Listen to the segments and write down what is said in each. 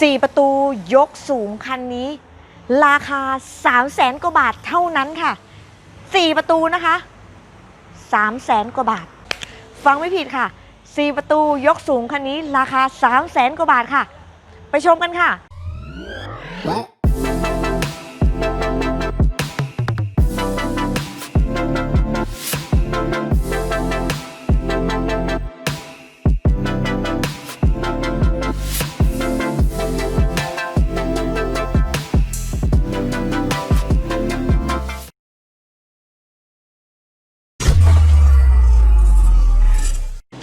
4 ประตูยกสูงคันนี้ ราคา 3 0 0แสนกว่าบาทเท่านั้นค่ะ 4 ประตูนะคะ 3 0 0แสนกว่าบาท ฟังไม่ผิดค่ะ 4 ประตูยกสูงคันนี้ ราคา 3 0 0แสนกว่าบาทค่ะ ไปชมกันค่ะ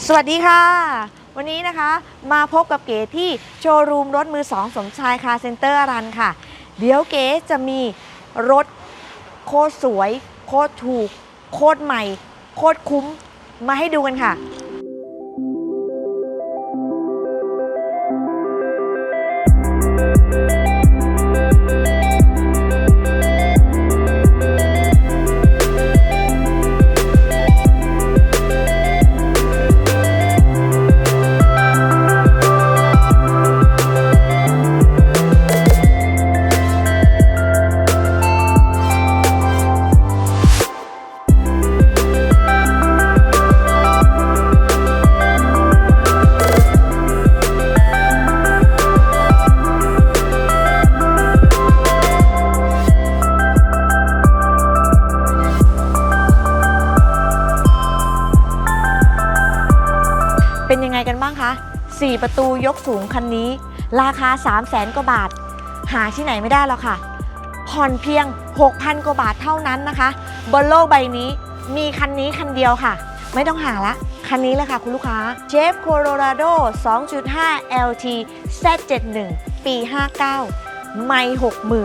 สวัสดีค่ะ วันนี้นะคะมาพบกับเก๋ที่โชว์รูมรถมือสองสมชายคาเซ็นเตอร์รันค่ะ เดี๋ยวเก๋จะมีรถโคตรสวย โคตรถูก โคตรใหม่ โคตรคุ้มมาให้ดูกันค่ะ ยังไงกันบ้างคะ 4 ประตูยกสูงคันนี้ ราคา 3 0 0แสนกว่าบาท หาที่ไหนไม่ได้แล้วค่ะ ผ่อนเพียง 6,000 กว่าบาทเท่านั้นนะคะ บนโลกใบนี้มีคันนี้คันเดียวค่ะ ไม่ต้องหาละคันนี้เลยค่ะคุณลูกค้าเชฟโคโลราโด2.5 LT Z71 ปี 59 ไม่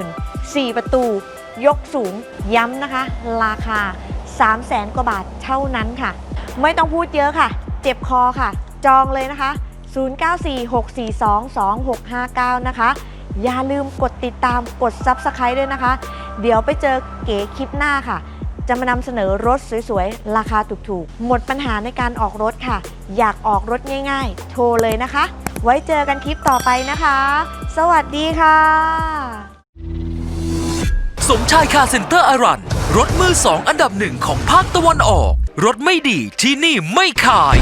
60,000 4 ประตู ยกสูง ย้ำนะคะ ราคา 3 0 0แสนกว่าบาทเท่านั้นค่ะ ไม่ต้องพูดเยอะค่ะ เจ็บคอค่ะ จองเลยนะคะ 0946422659 นะคะ อย่าลืมกดติดตามกด Subscribe ด้วยนะคะ เดี๋ยวไปเจอเก๋คลิปหน้าค่ะ จะมานำเสนอรถสวยๆ ราคาถูกๆ หมดปัญหาในการออกรถค่ะ อยากออกรถง่ายๆ โทรเลยนะคะ ไว้เจอกันคลิปต่อไปนะคะ สวัสดีค่ะ สมชายคาร์เซ็นเตอร์อารัน รถมือสองอันดับหนึ่งของภาคตะวันออก รถไม่ดีที่นี่ไม่ขาย